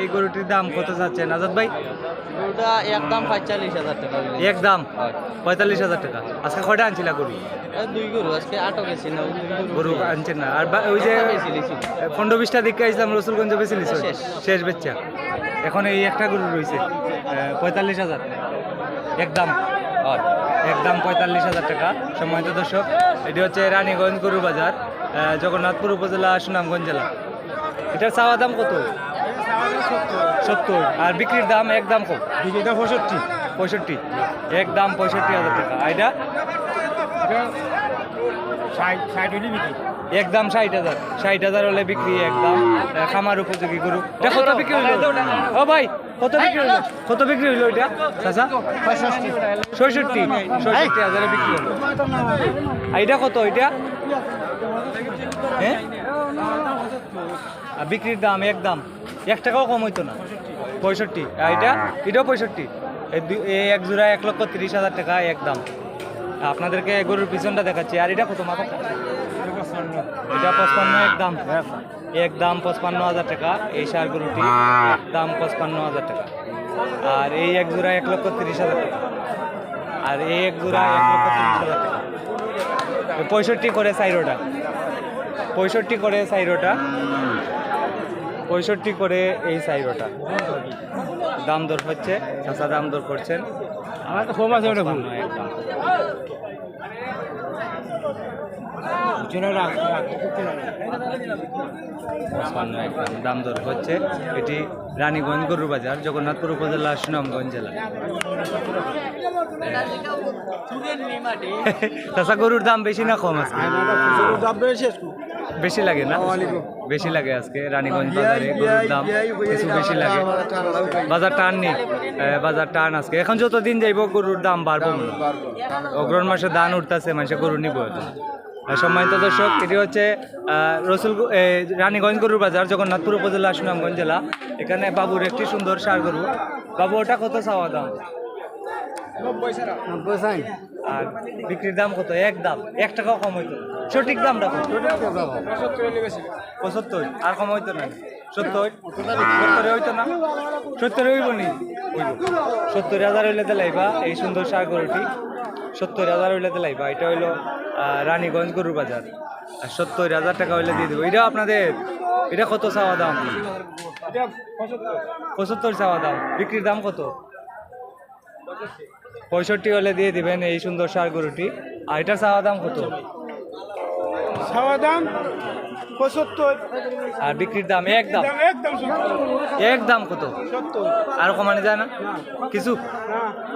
এই গরুটির দাম কত চাচ্ছেন আজাদ ভাই? ওটা একদম পঁয়তাল্লিশ হাজার টাকা হইলে। এক দাম হয়। পঁয়তাল্লিশ হাজার টাকা। আজকে কয়টা আনছিলা গরু? দুই গরু আজকে আটক গেছি না গরু আনছেন না। আর ওই যে পনেরো বিশটা দিকে আসলাম রসুলগঞ্জ বেছিলিস শেষ। বেচ্চা এখন এই একটা গরু রয়েছে পঁয়তাল্লিশ হাজার। একদম। একদম পঁয়তাল্লিশ হাজার টাকা। সম্মানিত দর্শক এটি হচ্ছে রানীগঞ্জ গরু বাজার জগন্নাথপুর উপজেলা সুনামগঞ্জ জেলা। এটার চাওয়া দাম কত? সত্তর। আর বিক্রির দাম একদম বিক্রির দাম পঁয়ষট্টি। পঁয়ষট্টি। একদম পঁয়ষট্টি হাজার টাকা। আইডা এটা? একদম ষাট হাজার। ষাট হাজার হলে বিক্রি একদম খামার উপযোগী গরু। এটা কত বিক্রি হইল? ও ভাই কত বিক্রি হইল? কত বিক্রি হইল এটা? চাচা? ছয়ষট্টি ছয়ষট্টি হাজারে বিক্রি হলো। আর এটা কত এটা? হ্যাঁ? বিক্রির দাম একদম। এক টাকাও কম হইতো না। পঁয়ষট্টি। এটা? এটাও পঁয়ষট্টি। এই এক জোড়া এক লক্ষ তিরিশ হাজার টাকা একদম। আপনাদেরকে গরুর পিছনটা দেখাচ্ছি। আর এটা কত মাথা এটা পঁচপান্ন একদম। একদম পঁচপান্ন হাজার টাকা। এই সার গরুটি দাম পঁচপান্ন হাজার টাকা। আর এই এক জোড়া এক লক্ষ তিরিশ হাজার টাকা। আর এই এক জোড়া এক লক্ষ তিরিশ হাজার টাকা। পঁয়ষট্টি করে সাইরোটা। পঁয়ষট্টি করে সাইরোটা। পঁয়ষট্টি করে এই সাইরোটা। দাম দর হচ্ছে। চাষা দাম দর করছেন। আমার তো কম আছে ওটা ভুল। দাম দর হচ্ছে। এটি রানীগঞ্জ গরু বাজার জগন্নাথপুর উপজেলা সুনামগঞ্জ জেলা। চাষা গরুর দাম বেশি না কম আজকে? বেশি লাগে না? বেশি লাগে আজকে রানীগঞ্জ বাজারে গরুর দাম? কিছু বেশি লাগে? বাজার টান নেই। বাজার টান আজকে। এখন যত দিন যাইব, গরুর দাম বাড়বো মনে। অগ্রহণ মাসে ধান উঠতেছে মানুষে গরু নিব সম্মানিত দর্শক, এটি হচ্ছে রসুল রানীগঞ্জ গরুর বাজার, জগন্নাথপুর উপজেলা, সুনামগঞ্জ জেলা। এখানে বাবুর একটি সুন্দর সার গরু। বাবু, ওটা কত চাওয়া দাম? আর বিক্রির দাম কত? এক দাম। এক টাকাও কম হইতো সঠিক দামটা কত? পঁচাত্তর। আর কম হইতো না। সত্তর। সত্তরে হইতো না? সত্তরে হইব নি? সত্তর হাজার হইলে দিলাইবা এই সুন্দর সার গরুটি সত্তর হাজার হইলে দিলাইবা এটা হইল রানীগঞ্জ গরুর বাজার। আর সত্তর হাজার টাকা হইলে দিয়ে দেবো। এটা আপনাদের এটা কত চাওয়া দাম? পঁচাত্তর চাওয়া দাম। বিক্রির দাম কত? পঁয়ষট্টি হলে দিয়ে দিবেন এই সুন্দর সার গরুটি। আর এটার চাওয়া দাম কত? দাম পঁচাত্তর। আর বিক্রির দাম একদম? একদম কত? আর কমানো যায় না? কিছু?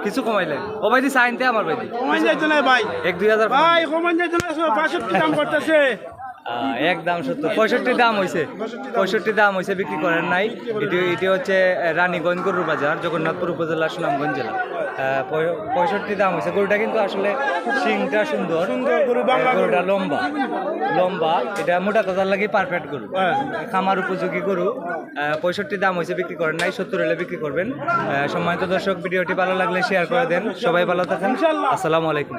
কিছু কমাইলে? ও ভাই দি সাইনতে আমার ভাই দি। কমান যাইতো না ভাই। এক দুই হাজার ভাই কমান যাইতো না বাষট্টি দাম করতেছে। আহ, একদম সত্তর পঁয়ষট্টি দাম হয়েছে পঁয়ষট্টি দাম হয়েছে বিক্রি করেন নাই। এটি এটি হচ্ছে রানীগঞ্জ গরুর বাজার জগন্নাথপুর উপজেলা সুনামগঞ্জ জেলা। পঁয়ষট্টি দাম হয়েছে গরুটা কিন্তু আসলে শিংটা সুন্দর। গরুটা লম্বা। লম্বা। এটা মোটা তাজার লাগে পারফেক্ট গরু। হ্যাঁ। খামার উপযোগী গরু। পঁয়ষট্টি দাম হয়েছে বিক্রি করেন নাই। সত্তর হলে বিক্রি করবেন। সম্মানিত দর্শক ভিডিওটি ভালো লাগলে শেয়ার করে দেন। সবাই ভালো থাকেন। আসসালামু আলাইকুম।